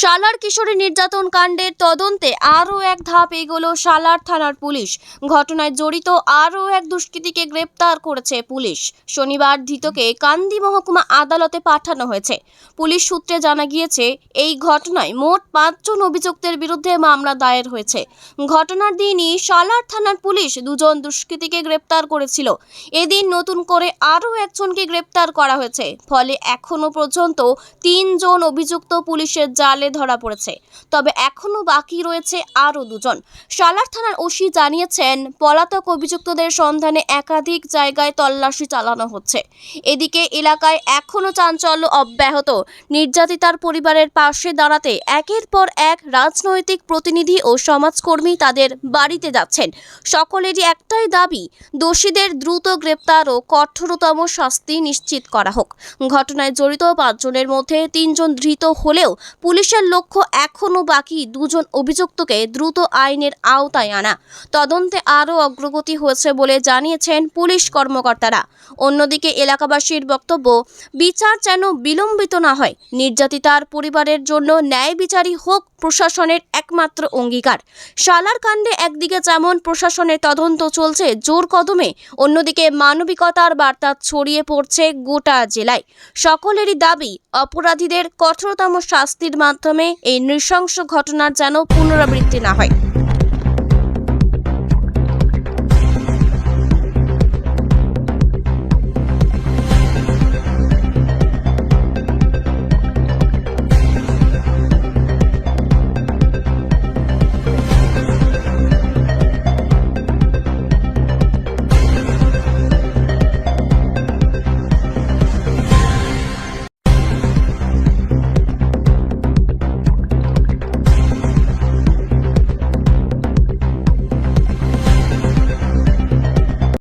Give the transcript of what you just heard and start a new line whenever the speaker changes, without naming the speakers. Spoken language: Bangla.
শালার কিশোরী নির্যাতন কাণ্ডের তদন্তে আরও এক ধাপ এগোলো শালার থানার পুলিশ। ঘটনায় জড়িত আরও এক দুষ্কৃতীকে গ্রেপ্তার করেছে পুলিশ। শনিবার ধৃতকে কান্দি মহকুমা আদালতে পাঠানো হয়েছে। পুলিশ সূত্রে জানা গিয়েছে, এই ঘটনায় মোট পাঁচজন অভিযুক্তের বিরুদ্ধে মামলা দায়ের হয়েছে। ঘটনার দিনই শালার থানার পুলিশ দুজন দুষ্কৃতীকে গ্রেপ্তার করেছিল। এদিন নতুন করে আরও একজনকে গ্রেপ্তার করা হয়েছে। ফলে এখনও পর্যন্ত তিনজন অভিযুক্ত পুলিশের জালে ধরা পড়েছে। তবে এখনও বাকি রয়েছে আরও দুজন। সালার থানার ওসি জানিয়েছেন, পলাতক অভিযুক্তদের সন্ধানে একাধিক জায়গায় তল্লাশি চালানো হচ্ছে। এদিকে এলাকায় এখনও চাঞ্চল্য অব্যাহত। নির্যাতিতার পরিবারের পাশে দাঁড়াতে একের পর এক রাজনৈতিক প্রতিনিধি ও সমাজকর্মী তাদের বাড়িতে যাচ্ছেন। সকলেরই একটাই দাবি, দোষীদের দ্রুত গ্রেপ্তার ও কঠোরতম শাস্তি নিশ্চিত করা হোক। ঘটনায় জড়িত পাঁচজনের মধ্যে তিনজন ধৃত হলেও পুলিশের লক্ষ্য এখনও বাকি। দুজন অভিযুক্তকে দ্রুত আইনের আওতায় আনা। তদন্তে আরও অগ্রগতি হয়েছে বলে জানিয়েছেন পুলিশ কর্মকর্তারা। অন্যদিকে এলাকাবাসীর বক্তব্য, বিচার যেন বিলম্বিত না হয় নির্যাতিতার পরিবারের জন্য ন্যায় বিচারই হোক প্রশাসনের একমাত্র অঙ্গীকার। শালার কাণ্ডে একদিকে যেমন প্রশাসনের তদন্ত চলছে, জোর কদমে অন্যদিকে মানবিকতার বার্তা ছড়িয়ে পড়ছে গোটা জেলায়। সকলেরই দাবি, অপরাধীদের কঠোরতম শাস্তির মাধ্যমে এই নৃশংস ঘটনার যেন পুনরাবৃত্তি না হয়।